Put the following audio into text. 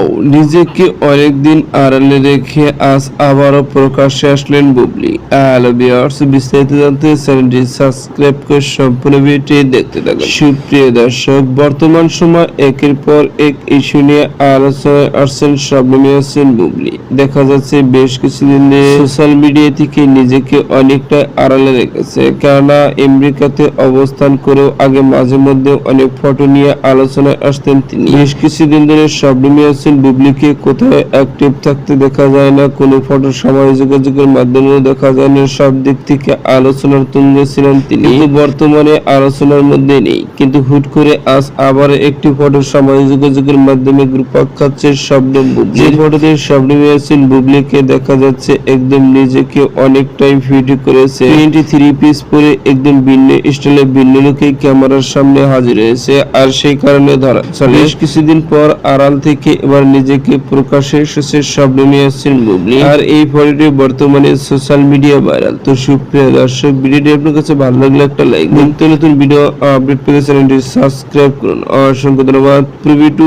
Wow নিজেকে অনেকদিন আড়ালে রেখে আজ আবারও প্রকাশ্যে আসলেন বুবলি। হ্যালো বিস্তারিত জানতে চ্যানেলটি সাবস্ক্রাইব করে সম্পূর্ণ ভিডিওটি দেখতে থাকুন। সুপ্রিয় দর্শক, বর্তমান সময় একের পর এক ইস্যু নিয়ে আলোচনায় আসছেন শবনমী হোসেন বুবলি। দেখা যাচ্ছে বেশ কিছুদিন সোশ্যাল মিডিয়া থেকে নিজেকে অনেকটা আড়ালে রেখেছে। কেননা, আমেরিকাতে অবস্থান করেও আগে মাঝে মধ্যে অনেক ফটো নিয়ে আলোচনায় আসতেন তিনি। বেশ কিছুদিন ধরে শবনমী হোসেন বুবলিকে কোথাও অ্যাক্টিভ থাকতে দেখা যায় না কোনো ফটো সামাজিক যোগাযোগের মাধ্যমেও দেখা যায় না সব দিক থেকে আলোচনার তুঙ্গে ছিলেন তিনি। বর্তমানে আলোচনার মধ্যে নেই। কিন্তু হুট করে আজ আবার একটি ফটো সামাজিক যোগাযোগের মাধ্যমে গ্রুপাক খাচ্ছে শবনম বুবলি। যে ফটোতে শবনম হোসেন বুবলিকে দেখা যাচ্ছে একদম নিজেকে অনেকটাই ফিট করেছে। টোয়েন্টি থ্রি পিস পরে একদম ভিন্ন স্টাইলে ভিন্ন লোকে ক্যামেরার সামনে হাজির হয়েছে। আর সেই কারণে ধরা চলে। বেশ কিছুদিন পর আড়াল থেকে এবার নিজেকে প্রকাশে এসেছে নিয়ে আসছেন বুবলি। আর এই ফটোটি বর্তমানে সোশ্যাল মিডিয়া ভাইরাল তো সুপ্রিয় দর্শক, ভিডিওটি আপনার কাছে ভালো লাগলে একটা লাইক নতুন নতুন ভিডিও আপডেট পেতে চ্যানেলটি সাবস্ক্রাইব করুন। অসংখ্য ধন্যবাদ। Preview two